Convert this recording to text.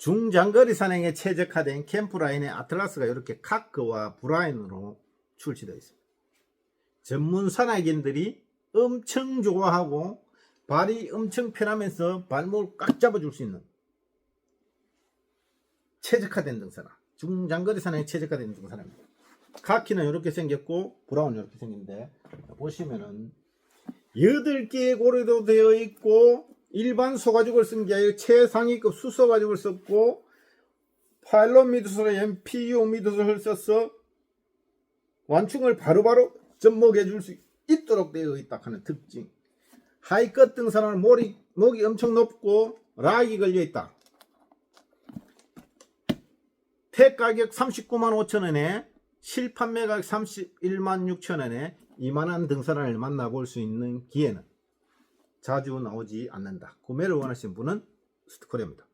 중장거리 산행에 최적화된 캠프라인의 아틀라스가 이렇게 카크와 브라인으로 출시되어 있습니다. 전문 산악인들이 엄청 좋아하고 발이 엄청 편하면서 발목을 꽉 잡아줄 수 있는 최적화된 등산화. 중장거리 산행에 최적화된 등산화입니다. 카키는 이렇게 생겼고 브라운은 이렇게 생긴데 보시면은 8개의 고리도 되어 있고 일반 소가죽을 쓴 게 아니라 최상위급 수소가죽을 썼고 파일럿 미드솔 MPU 미드솔을 써서 완충을 바로바로 접목해 줄 수 있도록 되어 있다 하는 특징. 하이컷 등산화는 목이, 목이 엄청 높고 락이 걸려 있다. 택 가격 39만 5천 원에 실판매 가격 31만 6천 원에 이만한 등산화를 만나볼 수 있는 기회는 자주 나오지 않는다. 구매를 원하시는 분은 스트코리아입니다.